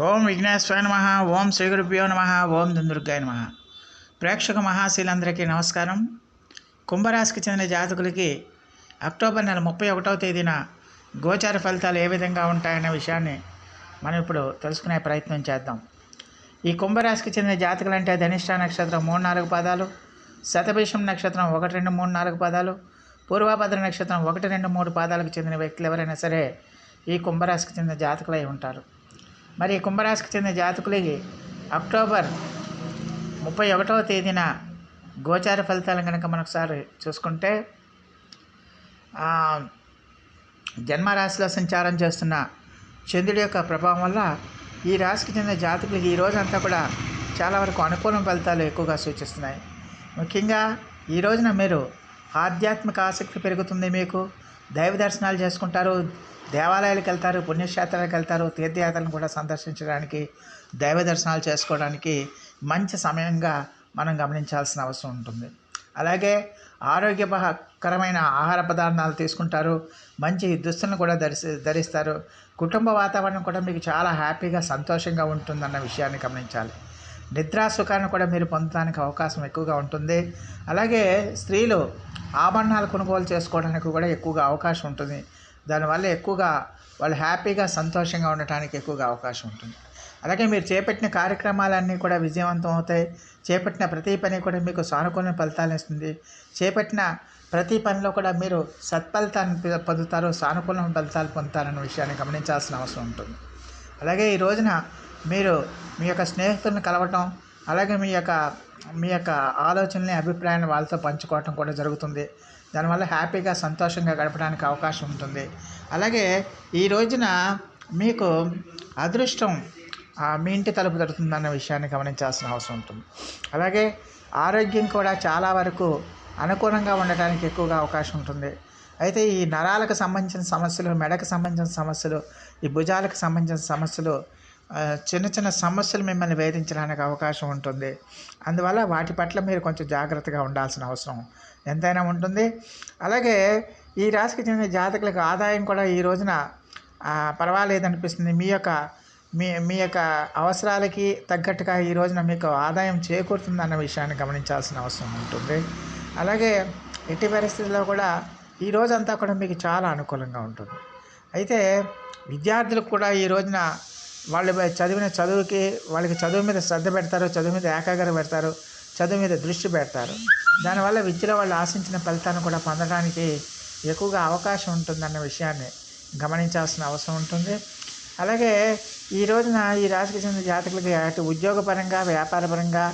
ఓం విఘ్నేశ్వర నమ ఓం శ్రీ గురుభ్యో నమ ఓం దుందుర్గాయ నమ. ప్రేక్షక మహాశీలందరికీ నమస్కారం. కుంభరాశికి చెందిన జాతకులకి అక్టోబర్ నెల ముప్పై ఒకటవ తేదీన గోచార ఫలితాలు ఏ విధంగా ఉంటాయనే విషయాన్ని మనం ఇప్పుడు తెలుసుకునే ప్రయత్నం చేద్దాం. ఈ కుంభరాశికి చెందిన జాతకులు అంటే ధనిష్ట నక్షత్రం మూడు నాలుగు పాదాలు శతభీషం నక్షత్రం ఒకటి రెండు మూడు నాలుగు పాదాలు పూర్వభద్ర నక్షత్రం ఒకటి రెండు మూడు పాదాలకు చెందిన వ్యక్తులు ఎవరైనా సరే ఈ కుంభరాశికి చెందిన జాతకులై ఉంటారు. మరి కుంభరాశికి చెందిన జాతకులకి అక్టోబర్ ముప్పై ఒకటవ తేదీన గోచార ఫలితాలను కనుక మనఒకసారి చూసుకుంటే జన్మరాశిలో సంచారం చేస్తున్న చంద్రుడి యొక్క ప్రభావం వల్ల ఈ రాశికి చెందిన జాతకులకి ఈ రోజంతా కూడా చాలా వరకు అనుకూల ఫలితాలు ఎక్కువగా సూచిస్తున్నాయి. ముఖ్యంగా ఈ రోజున మీరు ఆధ్యాత్మిక ఆసక్తి పెరుగుతుంది మీకు. దైవ దర్శనాలు చేసుకుంటారు దేవాలయాలకు వెళ్తారు పుణ్యక్షేత్రాలకు వెళ్తారు తీర్థయాత్రలను కూడా సందర్శించడానికి దైవ దర్శనాలు చేసుకోవడానికి మంచి సమయంగా మనం గమనించాల్సిన అవసరం ఉంటుంది. అలాగే ఆరోగ్యకరమైన ఆహార పదార్థాలు తీసుకుంటారు మంచి దుస్తులను కూడా ధరిసి ధరిస్తారు. కుటుంబ వాతావరణం కూడా మీకు చాలా హ్యాపీగా సంతోషంగా ఉంటుందన్న విషయాన్ని గమనించాలి. నిద్రా సుఖాన్ని కూడా మీరు పొందడానికి అవకాశం ఎక్కువగా ఉంటుంది. అలాగే స్త్రీలు ఆభరణాలు కొనుగోలు చేసుకోవడానికి కూడా ఎక్కువగా అవకాశం ఉంటుంది. దానివల్ల ఎక్కువగా వాళ్ళు హ్యాపీగా సంతోషంగా ఉండటానికి ఎక్కువగా అవకాశం ఉంటుంది. అలాగే మీరు చేపట్టిన కార్యక్రమాలన్నీ కూడా విజయవంతం అవుతాయి. చేపట్టిన ప్రతి పని కూడా మీకు సానుకూల ఫలితాలు ఇస్తుంది. చేపట్టిన ప్రతి పనిలో కూడా మీరు సత్ఫలితాన్ని పొందుతారు సానుకూల ఫలితాలు పొందుతారన్న విషయాన్ని గమనించాల్సిన అవసరం ఉంటుంది. అలాగే ఈ రోజున మీరు మీ యొక్క స్నేహితులను కలవటం అలాగే మీ యొక్క మీ యొక్క ఆలోచనని అభిప్రాయాన్ని వాళ్ళతో పంచుకోవటం కూడా జరుగుతుంది. దానివల్ల హ్యాపీగా సంతోషంగా గడపడానికి అవకాశం ఉంటుంది. అలాగే ఈ రోజున మీకు అదృష్టం మీ ఇంటి తలుపు తడుతుందన్న విషయాన్ని గమనించాల్సిన అవసరం ఉంటుంది. అలాగే ఆరోగ్యం కూడా చాలా వరకు అనుకూలంగా ఉండటానికి ఎక్కువగా అవకాశం ఉంటుంది. అయితే ఈ నరాలకు సంబంధించిన సమస్యలు మెడకు సంబంధించిన సమస్యలు ఈ భుజాలకు సంబంధించిన సమస్యలు చిన్న చిన్న సమస్యలు మిమ్మల్ని వేధించడానికి అవకాశం ఉంటుంది. అందువల్ల వాటి పట్ల మీరు కొంచెం జాగ్రత్తగా ఉండాల్సిన అవసరం ఎంతైనా ఉంటుంది. అలాగే ఈ రాశికి చెందిన జాతకులకు ఆదాయం కూడా ఈ రోజున పర్వాలేదనిపిస్తుంది. మీ యొక్క మీ మీ యొక్క అవసరాలకి తగ్గట్టుగా ఈ రోజున మీకు ఆదాయం చేకూరుతుంది అన్న విషయాన్ని గమనించాల్సిన అవసరం ఉంటుంది. అలాగే ఎట్టి పరిస్థితుల్లో కూడా ఈ రోజంతా కూడా మీకు చాలా అనుకూలంగా ఉంటుంది. అయితే విద్యార్థులకు కూడా ఈ రోజున వాళ్ళు చదివిన చదువుకి వాళ్ళకి చదువు మీద శ్రద్ధ పెడతారు చదువు మీద ఏకాగ్రత పెడతారు చదువు మీద దృష్టి పెడతారు. దానివల్ల విద్యలో వాళ్ళు ఆశించిన ఫలితాన్ని కూడా పొందడానికి ఎక్కువగా అవకాశం ఉంటుందన్న విషయాన్ని గమనించాల్సిన అవసరం ఉంటుంది. అలాగే ఈ రోజున ఈ రాశికి చెందిన జాతకులకి అటు ఉద్యోగపరంగా వ్యాపారపరంగా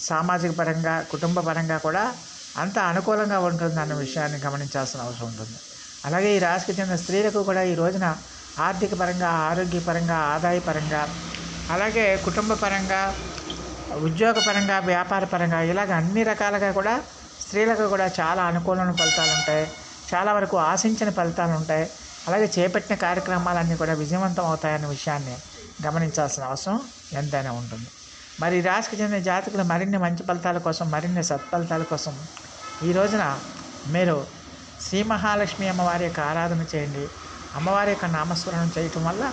సామాజిక పరంగా కుటుంబ పరంగా కూడా అంత అనుకూలంగా ఉంటుంది అన్న విషయాన్ని గమనించాల్సిన అవసరం ఉంటుంది. అలాగే ఈ రాశికి చెందిన స్త్రీలకు కూడా ఈ రోజున ఆర్థిక పరంగా ఆరోగ్యపరంగా ఆదాయపరంగా అలాగే కుటుంబ పరంగా ఉద్యోగపరంగా వ్యాపారపరంగా ఇలాగ అన్ని రకాలుగా కూడా స్త్రీలకు కూడా చాలా అనుకూలమైన ఫలితాలు ఉంటాయి. చాలా వరకు ఆశించిన ఫలితాలు ఉంటాయి. అలాగే చేపట్టిన కార్యక్రమాలన్నీ కూడా విజయవంతం అవుతాయన్న విషయాన్ని గమనించాల్సిన అవసరం ఎంతైనా ఉంటుంది. మరి రాశికి చెందిన జాతకులు మరిన్ని మంచి ఫలితాల కోసం మరిన్ని సత్ఫలితాల కోసం ఈ రోజున మీరు శ్రీ మహాలక్ష్మి అమ్మవారి యొక్క ఆరాధన చేయండి. అమ్మవారి యొక్క నామస్మరణం చేయటం వల్ల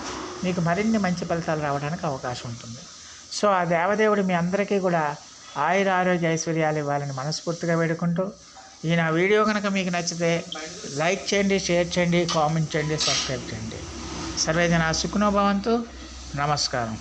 మీకు మరిన్ని మంచి ఫలితాలు రావడానికి అవకాశం ఉంటుంది. సో ఆ దేవదేవుడు మీ అందరికీ కూడా ఆయుర ఆరోగ్య ఐశ్వర్యాలు ఇవ్వాలని మనస్ఫూర్తిగా వేడుకుంటూ ఈ నా వీడియో కనుక మీకు నచ్చితే లైక్ చేయండి షేర్ చేయండి కామెంట్ చేయండి సబ్స్క్రైబ్ చేయండి. సర్వేజన సుఖనోభవంతు నమస్కారం.